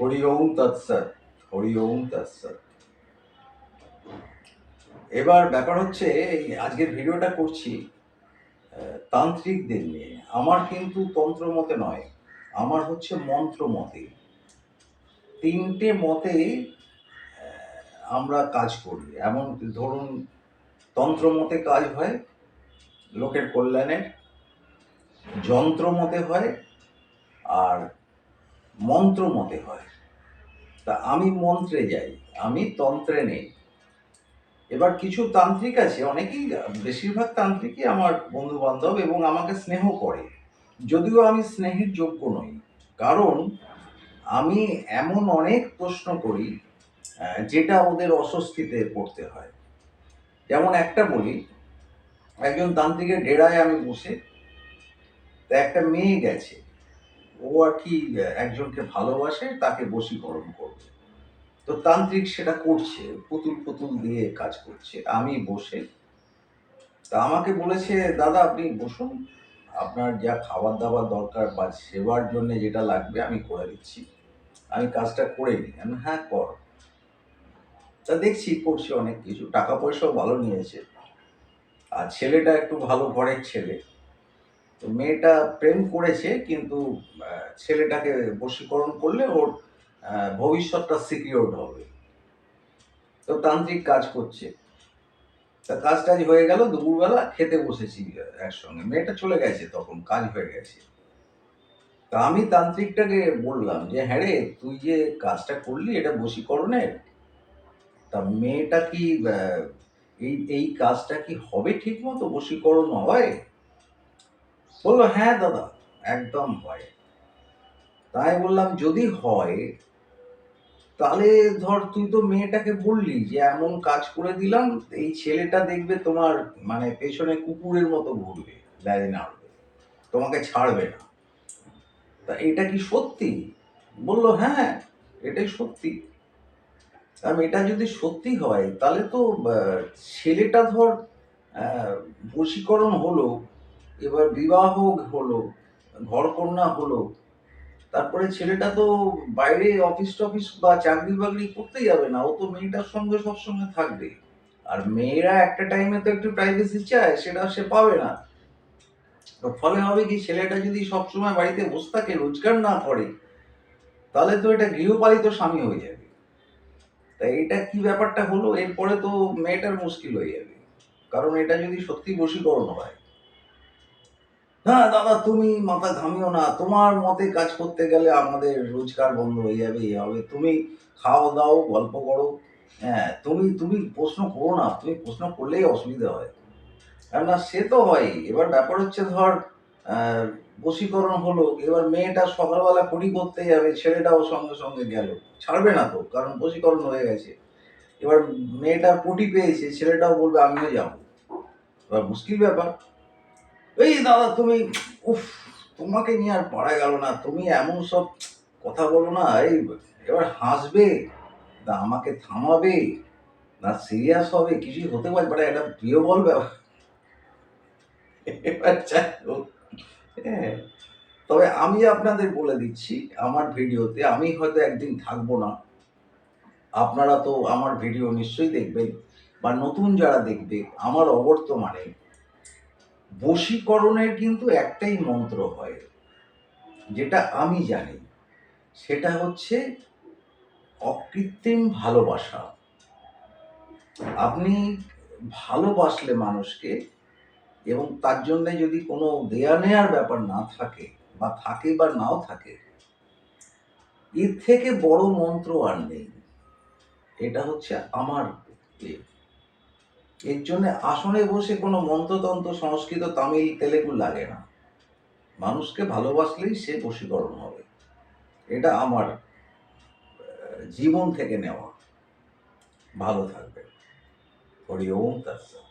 হরি ওম তৎসৎ, হরি ওম তৎসৎ। এবার ব্যাপার হচ্ছে, এই আজকের ভিডিওটা করছি তান্ত্রিকদের নিয়ে। আমার কিন্তু তন্ত্র মতে নয়, আমার হচ্ছে মন্ত্র মতে। তিনটে মতে আমরা কাজ করি। এমন ধরুন, তন্ত্র মতে কাজ হয়, লোকের কল্যাণের। যন্ত্র মতে হয়, আর মন্ত্র মতে হয়। তা আমি মন্ত্রে যাই, আমি তন্ত্রে নেই। এবার কিছু তান্ত্রিক আছে, অনেকেই বেশিরভাগ তান্ত্রিকই আমার বন্ধু বান্ধব এবং আমাকে স্নেহ করে। যদিও আমি স্নেহের যোগ্য নই, কারণ আমি এমন অনেক প্রশ্ন করি যেটা ওদের অস্বস্তিতে পড়তে হয়। যেমন একটা বলি, একজন তান্ত্রিকের ডেরায় আমি বসে, তা একটা মেয়ে গেছে। ও আর কি একজনকে ভালোবাসে, তাকে বশীকরণ করবে। তো তান্ত্রিক সেটা করছে, পুতুল পুতুল দিয়ে কাজ করছে। আমি বসে, তা আমাকে বলেছে, দাদা, আপনি বসুন। আপনার যা খাবার দাবার দরকার বা সেবার জন্য যেটা লাগবে, আমি করে দিচ্ছি। আমি কাজটা করে নিই। আমি হ্যাঁ কর। তা দেখছি করছে অনেক কিছু। টাকা পয়সাও ভালো নিয়েছে। আর ছেলেটা একটু ভালো ঘরের ছেলে। তো মেয়েটা প্রেম করেছে, কিন্তু ছেলেটাকে বশীকরণ করলে ওর ভবিষ্যৎটা সিকিউরড হবে। তো তান্ত্রিক কাজ করছে। তা কাজ টাজ হয়ে গেল, দুপুরবেলা খেতে বসেছি একসঙ্গে। মেয়েটা চলে গেছে তখন, কাজ হয়ে গেছে। তা আমি তান্ত্রিকটাকে বললাম যে হ্যাঁ রে, তুই যে কাজটা করলি, এটা বশীকরণের, তা মেয়েটা কি এই এই কাজটা কি হবে ঠিক মতো বশীকরণ হয়? বলল হ্যাঁ দাদা, একদম হয়। তাই বললাম, যদি হয়, তাহলে ধর তুই তো মেয়েটাকে বললি যে, এমন কাজ করে দিলাম, এই ছেলেটা দেখবে তোমার মানে পেছনে কুকুরের মতো ঘুরবে ল্যাজ নাড়বে, তোমাকে ছাড়বে না। তা এটা কি সত্যি? বলল হ্যাঁ এটাই সত্যি। কারণ এটা যদি সত্যি হয়, তাহলে তো ছেলেটা ধর বশীকরণ হলো এবার বিবাহ হলো, ঘরকন্যা হলো, তারপরে ছেলেটা তো বাইরে অফিস টফিস বা চাকরি বাকরি করতে যাবে না, ও তো মেয়েটার সঙ্গে সবসময় থাকবে। আর মেয়েরা একটা টাইমে তো একটু প্রাইভেসি চায়, সেটা সে পাবে না। ফলে হবে কি, ছেলেটা যদি সবসময় বাড়িতে বসে থাকে, রোজগার না করে, তাহলে তো এটা গৃহপালিত স্বামী হয়ে যাবে। তাই এটা কি ব্যাপারটা হলো? এরপরে তো মেয়েটার মুশকিল হয়ে যাবে। কারণ এটা যদি সত্যি বশীকরণ হয় না, দাদা, তুমি মাথা ঘামিও না। তোমার মতে কাজ করতে গেলে আমাদের রোজগার বন্ধ হয়ে যাবে, এ হবে। তুমি খাও দাও, গল্প করো। হ্যাঁ তুমি তুমি প্রশ্ন করো না। তুমি প্রশ্ন করলেই অসুবিধা হয়। আর না সে তো হয়। এবার ব্যাপার হচ্ছে ধর বশীকরণ হলো। এবার মেয়েটা সকালবেলা কুড়ি করতে যাবে, ছেলেটাও সঙ্গে সঙ্গে গেল। ছাড়বে না তো, কারণ বশীকরণ হয়ে গেছে। এবার মেয়েটার পটি পেয়েছে, ছেলেটাও বলবে, আমিও যাব। এবার মুশকিল ব্যাপার। এই দাদা, তুমি, উফ, তোমাকে নিয়ে আর পারা গেল না। তুমি এমন সব কথা বলো না, এই এবার হাসবে, না আমাকে থামাবে, না সিরিয়াস হবে, কিছুই হতে পারে বাট একটা প্রিয় বল ব্যাপার হ্যাঁ। তবে আমি আপনাদের বলে দিচ্ছি, আমার ভিডিওতে আমি হয়তো একদিন থাকব না। আপনারা তো আমার ভিডিও নিশ্চয়ই দেখবেন, বা নতুন যারা দেখবে, আমার অবর্তমানে বশীকরণের কিন্তু একটাই মন্ত্র হয়, যেটা আমি জানি, সেটা হচ্ছে অকৃত্রিম ভালোবাসা আপনি ভালোবাসলে মানুষকে এবং তার জন্য যদি কোনো দেয়া নেয়ার ব্যাপার না থাকে বা থাকে বা নাও থাকে, এর থেকে বড় মন্ত্র আর নেই এটা হচ্ছে আমার। এর জন্য আসনে বসে কোনো মন্ত্রতন্ত্র, সংস্কৃত, তামিল, তেলেগু লাগে না। মানুষকে ভালোবাসলেই সে বশীকরণ হবে। এটা আমার জীবন থেকে নেওয়া। ভালো থাকবে হরি ওম তৎসৎ